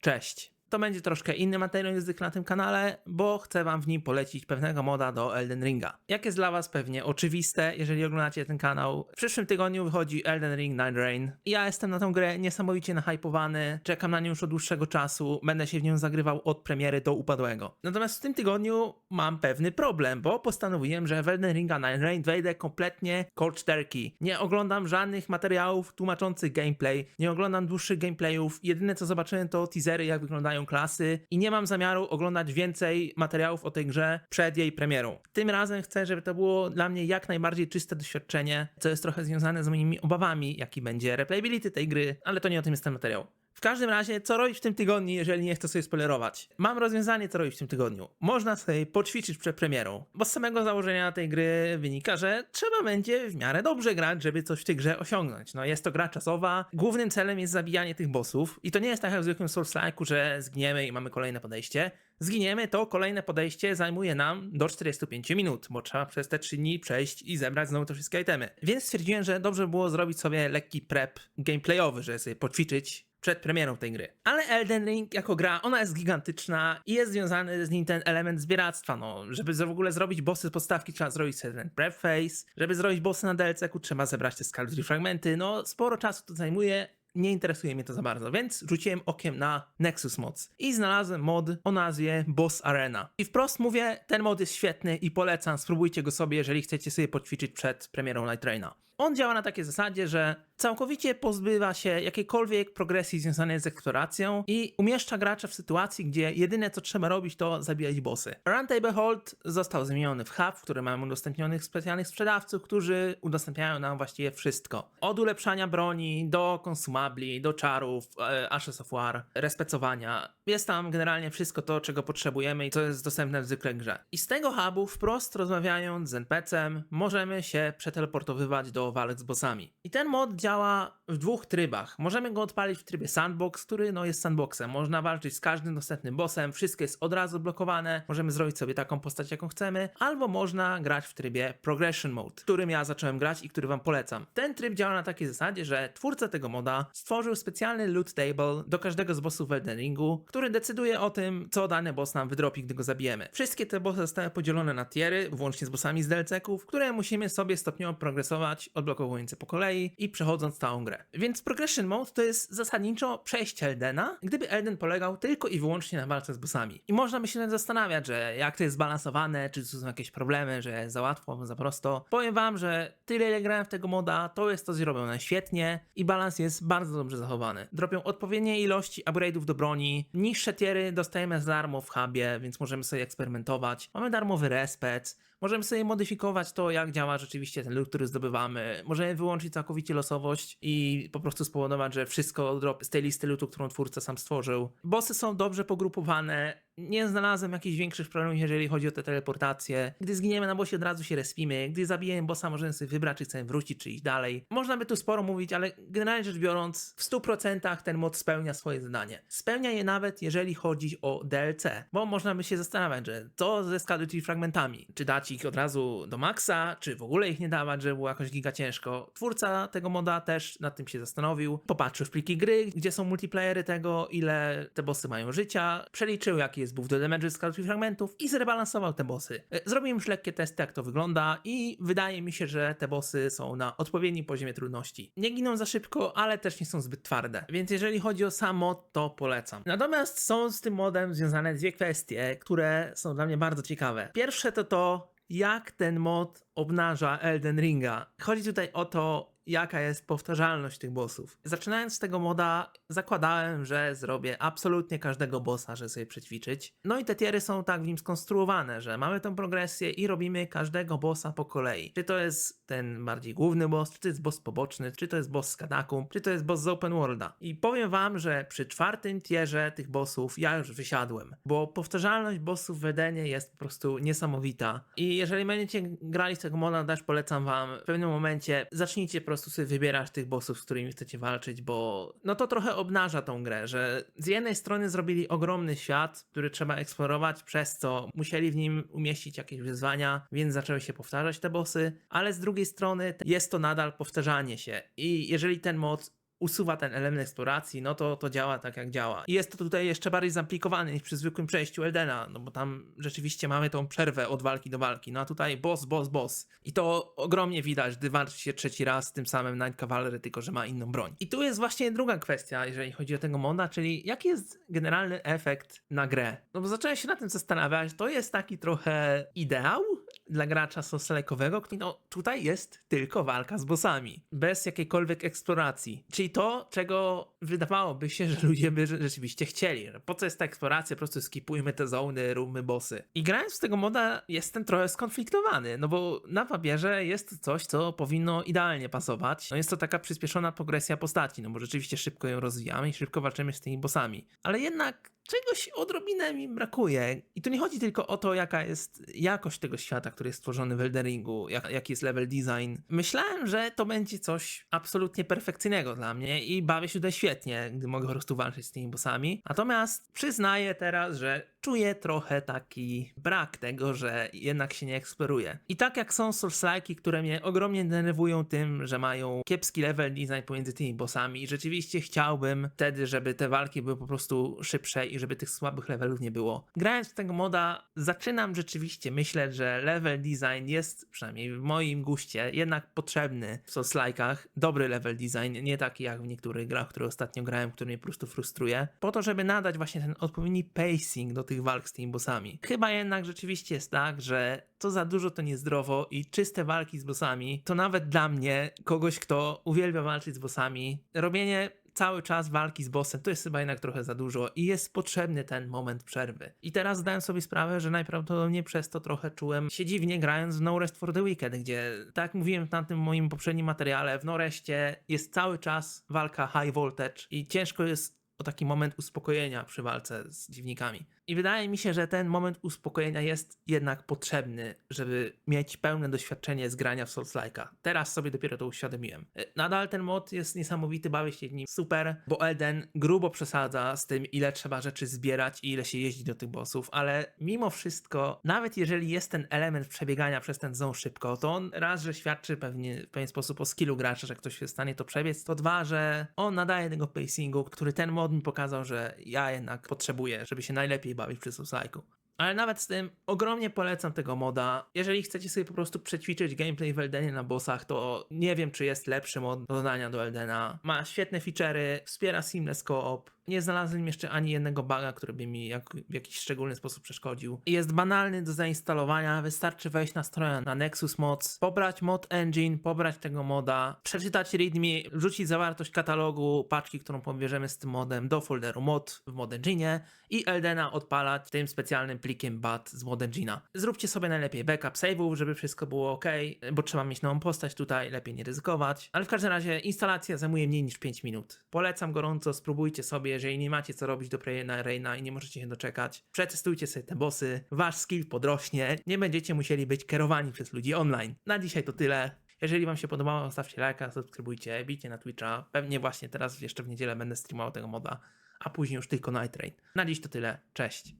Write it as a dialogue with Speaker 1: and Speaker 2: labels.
Speaker 1: Cześć. To będzie troszkę inny materiał niż zwykle na tym kanale, bo chcę wam w nim polecić pewnego moda do Elden Ringa. Jak jest dla was pewnie oczywiste, jeżeli oglądacie ten kanał, w przyszłym tygodniu wychodzi Elden Ring Night Rain. Ja jestem na tą grę niesamowicie nahypowany, czekam na nią już od dłuższego czasu, będę się w nią zagrywał od premiery do upadłego. Natomiast w tym tygodniu mam pewny problem, bo postanowiłem, że w Elden Ringa Night Rain wejdę kompletnie cold turkey. Nie oglądam żadnych materiałów tłumaczących gameplay, nie oglądam dłuższych gameplayów, jedyne co zobaczyłem to teasery jak wyglądają klasy i nie mam zamiaru oglądać więcej materiałów o tej grze przed jej premierą. Tym razem chcę, żeby to było dla mnie jak najbardziej czyste doświadczenie, co jest trochę związane z moimi obawami, jaki będzie replayability tej gry, ale to nie o tym jest ten materiał. W każdym razie, co robić w tym tygodniu, jeżeli nie chcę sobie spoilerować? Mam rozwiązanie, co robić w tym tygodniu. Można sobie poćwiczyć przed premierą, bo z samego założenia tej gry wynika, że trzeba będzie w miarę dobrze grać, żeby coś w tej grze osiągnąć. No jest to gra czasowa, głównym celem jest zabijanie tych bossów i to nie jest tak jak w zwykłym Souls-like'u, że zginiemy i mamy kolejne podejście. Zginiemy, to kolejne podejście zajmuje nam do 45 minut, bo trzeba przez te 3 dni przejść i zebrać znowu te wszystkie itemy. Więc stwierdziłem, że dobrze by było zrobić sobie lekki prep gameplayowy, żeby sobie poćwiczyć przed premierą tej gry. Ale Elden Ring jako gra, ona jest gigantyczna i jest związany z nim ten element zbieractwa, no. Żeby w ogóle zrobić bossy z podstawki, trzeba zrobić ten prep phase. Żeby zrobić bossy na DLC-ku, trzeba zebrać te Scalibur fragmenty, no. Sporo czasu to zajmuje, nie interesuje mnie to za bardzo, więc rzuciłem okiem na Nexus Mods i znalazłem mod o nazwie Boss Arena. I wprost mówię, ten mod jest świetny i polecam, spróbujcie go sobie, jeżeli chcecie sobie poćwiczyć przed premierą Night. On działa na takiej zasadzie, że całkowicie pozbywa się jakiejkolwiek progresji związanej z eksploracją i umieszcza gracza w sytuacji, gdzie jedyne co trzeba robić to zabijać bossy. Runtable Hold został zmieniony w hub, w którym mamy udostępnionych specjalnych sprzedawców, którzy udostępniają nam właściwie wszystko. Od ulepszania broni, do konsumabli, do czarów, e, Ashes of War, respecowania. Jest tam generalnie wszystko to, czego potrzebujemy i co jest dostępne w zwykłej grze. I z tego hubu, wprost rozmawiając z NPC-em, możemy się przeteleportowywać do walk z bossami. I ten mod działa w dwóch trybach. Możemy go odpalić w trybie sandbox, który no jest sandboxem. Można walczyć z każdym dostępnym bossem, wszystko jest od razu blokowane, możemy zrobić sobie taką postać, jaką chcemy, albo można grać w trybie progression mode, którym ja zacząłem grać i który wam polecam. Ten tryb działa na takiej zasadzie, że twórca tego moda stworzył specjalny loot table do każdego z bossów w Elden Ringu, który decyduje o tym, co dany boss nam wydropi, gdy go zabijemy. Wszystkie te bossy zostały podzielone na tiery, włącznie z bossami z DLC-ków, które musimy sobie stopniowo progresować, odblokowując je po kolei i przechodząc całą grę. Więc progression mode to jest zasadniczo przejście Eldena, gdyby Elden polegał tylko i wyłącznie na walce z bossami. I można by się zastanawiać, że jak to jest zbalansowane, czy są jakieś problemy, że za łatwo, za prosto. Powiem wam, że tyle ile grałem w tego moda, to jest to zrobione świetnie i balans jest bardzo dobrze zachowany. Dropią odpowiednie ilości upgrade'ów do broni, niższe tiery dostajemy za darmo w hubie, więc możemy sobie eksperymentować. Mamy darmowy respec, możemy sobie modyfikować to, jak działa rzeczywiście ten loot, który zdobywamy. Możemy wyłączyć całkowicie losowość i po prostu spowodować, że wszystko drop z tej listy lootu, którą twórca sam stworzył. Bossy są dobrze pogrupowane, nie znalazłem jakichś większych problemów, jeżeli chodzi o te teleportacje. Gdy zginiemy na bossie, od razu się respimy. Gdy zabijemy bossa, możemy sobie wybrać, czy chcemy wrócić, czy iść dalej. Można by tu sporo mówić, ale generalnie rzecz biorąc, w 100% ten mod spełnia swoje zadanie. Spełnia je nawet, jeżeli chodzi o DLC, bo można by się zastanawiać, że co ze Scality fragmentami? Czy dać ich od razu do maksa, czy w ogóle ich nie dawać, żeby było jakoś giga ciężko? Twórca tego moda też nad tym się zastanowił. Popatrzył w pliki gry, gdzie są multiplayery tego, ile te bossy mają życia, przeliczył jaki jest buff do damage z Scality fragmentów i zrebalansował te bossy. E, Zrobiłem już lekkie testy, jak to wygląda i wydaje mi się, że te bossy są na odpowiednim poziomie trudności. Nie giną za szybko, ale też nie są zbyt twarde, więc jeżeli chodzi o sam mod, to polecam. Natomiast są z tym modem związane dwie kwestie, które są dla mnie bardzo ciekawe. Pierwsze to to, jak ten mod obnaża Elden Ringa. Chodzi tutaj o to, jaka jest powtarzalność tych bossów. Zaczynając z tego moda, zakładałem, że zrobię absolutnie każdego bossa, żeby sobie przećwiczyć. No i te tiery są tak w nim skonstruowane, że mamy tą progresję i robimy każdego bossa po kolei. Czy to jest ten bardziej główny boss, czy to jest boss poboczny, czy to jest boss z Kadakum, czy to jest boss z Open Worlda. I powiem wam, że przy czwartym tierze tych bossów ja już wysiadłem, bo powtarzalność bossów w Edenie jest po prostu niesamowita. I jeżeli będziecie grali z tego moda, też polecam wam w pewnym momencie zacznijcie prostu sobie wybierać tych bossów, z którymi chcecie walczyć, bo no to trochę obnaża tą grę, że z jednej strony zrobili ogromny świat, który trzeba eksplorować, przez co musieli w nim umieścić jakieś wyzwania, więc zaczęły się powtarzać te bossy, ale z drugiej strony jest to nadal powtarzanie się i jeżeli ten mod usuwa ten element eksploracji, no to to działa tak jak działa. I jest to tutaj jeszcze bardziej zamplikowane niż przy zwykłym przejściu Eldena, no bo tam rzeczywiście mamy tą przerwę od walki do walki, no a tutaj boss, boss, boss. I to ogromnie widać, gdy walczy się trzeci raz z tym samym Night Cavalry, tylko że ma inną broń. I tu jest właśnie druga kwestia, jeżeli chodzi o tego moda, czyli jaki jest generalny efekt na grę. No bo zacząłem się na tym zastanawiać, to jest taki trochę ideał dla gracza soselekowego, no tutaj jest tylko walka z bossami, bez jakiejkolwiek eksploracji. Czyli to, czego wydawałoby się, że ludzie by rzeczywiście chcieli. No Po co jest ta eksploracja? Po prostu skipujmy te zony, róbmy bossy. I grając w tego moda jestem trochę skonfliktowany, no bo na papierze jest coś, co powinno idealnie pasować. No jest to taka przyspieszona progresja postaci, no bo rzeczywiście szybko ją rozwijamy i szybko walczymy z tymi bossami. Ale jednak czegoś odrobinę mi brakuje. I tu nie chodzi tylko o to, jaka jest jakość tego świata, który jest stworzony w Elden Ringu, jak, jaki jest level design. Myślałem, że to będzie coś absolutnie perfekcyjnego dla mnie i bawię się tutaj świetnie, gdy mogę po prostu walczyć z tymi bossami. Natomiast przyznaję teraz, że czuję trochę taki brak tego, że jednak się nie eksploruje. I tak jak są Souls-like'i, które mnie ogromnie denerwują tym, że mają kiepski level design pomiędzy tymi bossami i rzeczywiście chciałbym wtedy, żeby te walki były po prostu szybsze i żeby tych słabych levelów nie było. Grając w tego moda, zaczynam rzeczywiście myśleć, że level design jest, przynajmniej w moim guście, jednak potrzebny w Souls-like'ach. Dobry level design, nie taki jak w niektórych grach, które ostatnio grałem, który mnie po prostu frustruje. Po to, żeby nadać właśnie ten odpowiedni pacing do tych walk z tymi bossami. Chyba jednak rzeczywiście jest tak, że to za dużo to niezdrowo i czyste walki z bossami, to nawet dla mnie, kogoś, kto uwielbia walczyć z bossami, robienie cały czas walki z bossem to jest chyba jednak trochę za dużo i jest potrzebny ten moment przerwy. I teraz zdałem sobie sprawę, że najprawdopodobniej przez to trochę czułem się dziwnie grając w No Rest for the Weekend, gdzie tak jak mówiłem na tym moim poprzednim materiale, w Noreście jest cały czas walka high voltage i ciężko jest o taki moment uspokojenia przy walce z dziwnikami. I wydaje mi się, że ten moment uspokojenia jest jednak potrzebny, żeby mieć pełne doświadczenie z grania w Souls-like'a. Teraz sobie dopiero to uświadomiłem. E, Nadal ten mod jest niesamowity, bawię się nim super, bo Elden grubo przesadza z tym, ile trzeba rzeczy zbierać i ile się jeździ do tych bossów, ale mimo wszystko, nawet jeżeli jest ten element przebiegania przez ten zone szybko, to on raz, że świadczy pewnie w pewien sposób o skillu gracza, że ktoś jest w stanie to przebiec, to dwa, że on nadaje tego pacingu, który ten mod mi pokazał, że ja jednak potrzebuję, żeby się najlepiej bawić przy Souls-like'u. Ale nawet z tym ogromnie polecam tego moda. Jeżeli chcecie sobie po prostu przećwiczyć gameplay w Eldenie na bossach, to nie wiem, czy jest lepszy mod do dodania do Eldena. Ma świetne feature'y, wspiera seamless co-op. Nie znalazłem jeszcze ani jednego buga, który by mi jak, w jakiś szczególny sposób przeszkodził. Jest banalny do zainstalowania, wystarczy wejść na stronę na Nexus Mods, pobrać mod engine, pobrać tego moda, przeczytać readme, wrzucić zawartość katalogu paczki, którą pobierzemy z tym modem do folderu mod w mod engine i Eldena odpalać tym specjalnym plikiem bat z mod engine'a. Zróbcie sobie najlepiej backup save'ów, żeby wszystko było ok, bo trzeba mieć nową postać tutaj, lepiej nie ryzykować. Ale w każdym razie instalacja zajmuje mniej niż 5 minut. Polecam gorąco, spróbujcie sobie, jeżeli nie macie co robić do Preyna Reina i nie możecie się doczekać, przetestujcie sobie te bossy, wasz skill podrośnie, nie będziecie musieli być kierowani przez ludzi online. Na dzisiaj to tyle. Jeżeli wam się podobało, zostawcie lajka, subskrybujcie, bijcie na Twitcha. Pewnie właśnie teraz jeszcze w niedzielę będę streamował tego moda, a później już tylko Night Rain. Na dziś to tyle. Cześć.